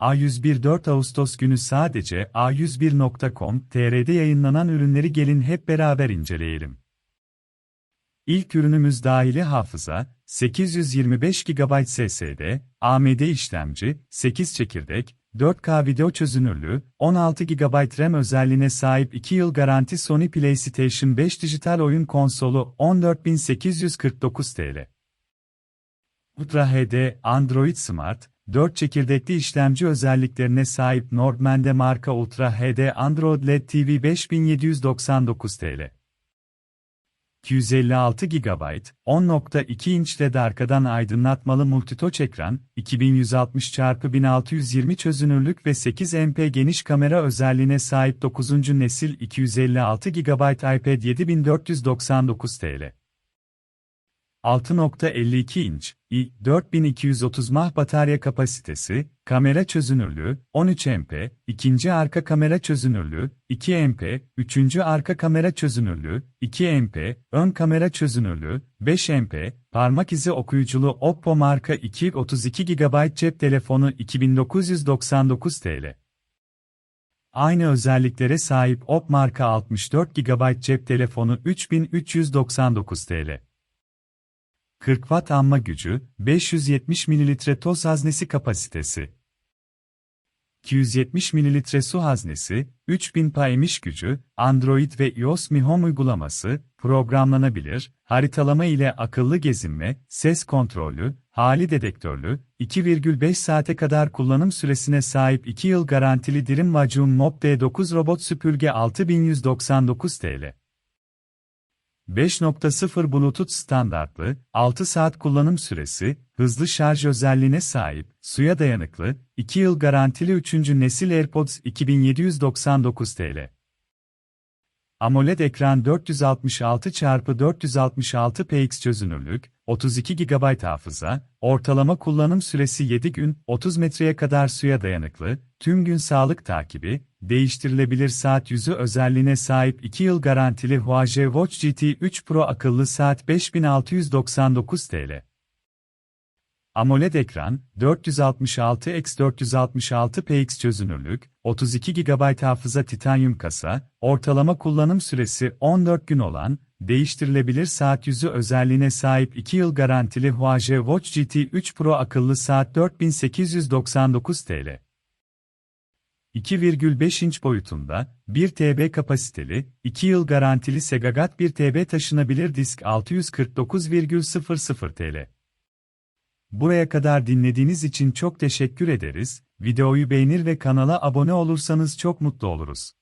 A101 4 Ağustos günü sadece a101.com.tr'de yayınlanan ürünleri gelin hep beraber inceleyelim. İlk ürünümüz dahili hafıza, 825 GB SSD, AMD işlemci, 8 çekirdek, 4K video çözünürlüğü, 16 GB RAM özelliğine sahip 2 yıl garanti Sony PlayStation 5 dijital oyun konsolu 14849 TL. Ultra HD Android Smart, 4 çekirdekli işlemci özelliklerine sahip Nordmende marka Ultra HD Android LED TV 5799 TL. 256 GB, 10.2 inç LED arkadan aydınlatmalı multitouch ekran, 2160x1620 çözünürlük ve 8 MP geniş kamera özelliğine sahip 9. nesil 256 GB iPad 7499 TL. 6.52 inç, i 4230 mAh batarya kapasitesi, kamera çözünürlüğü, 13 MP, ikinci arka kamera çözünürlüğü, 2 MP, üçüncü arka kamera çözünürlüğü, 2 MP, ön kamera çözünürlüğü, 5 MP, parmak izi okuyuculu Oppo marka 2 32 GB cep telefonu 2999 TL. Aynı özelliklere sahip Oppo marka 64 GB cep telefonu 3399 TL. 40 Watt amma gücü, 570 ml toz haznesi kapasitesi. 270 ml su haznesi, 3000 pa emiş gücü, Android ve iOS Mi Home uygulaması, programlanabilir, haritalama ile akıllı gezinme, ses kontrolü, hali dedektörlü, 2,5 saate kadar kullanım süresine sahip 2 yıl garantili Dirim Vacuum Mop D9 robot süpürge 6199 TL. 5.0 Bluetooth standartlı, 6 saat kullanım süresi, hızlı şarj özelliğine sahip, suya dayanıklı, 2 yıl garantili 3. nesil AirPods 2799 TL. AMOLED ekran 466x466 px çözünürlük, 32 GB hafıza, ortalama kullanım süresi 7 gün, 30 metreye kadar suya dayanıklı, tüm gün sağlık takibi, değiştirilebilir saat yüzü özelliğine sahip 2 yıl garantili Huawei Watch GT 3 Pro akıllı saat 5699 TL. AMOLED ekran, 466x466 px çözünürlük, 32 GB hafıza titanyum kasa, ortalama kullanım süresi 14 gün olan, değiştirilebilir saat yüzü özelliğine sahip 2 yıl garantili Huawei Watch GT 3 Pro akıllı saat 4899 TL. 2,5 inç boyutunda, 1 TB kapasiteli, 2 yıl garantili Segagat 1 TB taşınabilir disk 649,00 TL. Buraya kadar dinlediğiniz için çok teşekkür ederiz. Videoyu beğenir ve kanala abone olursanız çok mutlu oluruz.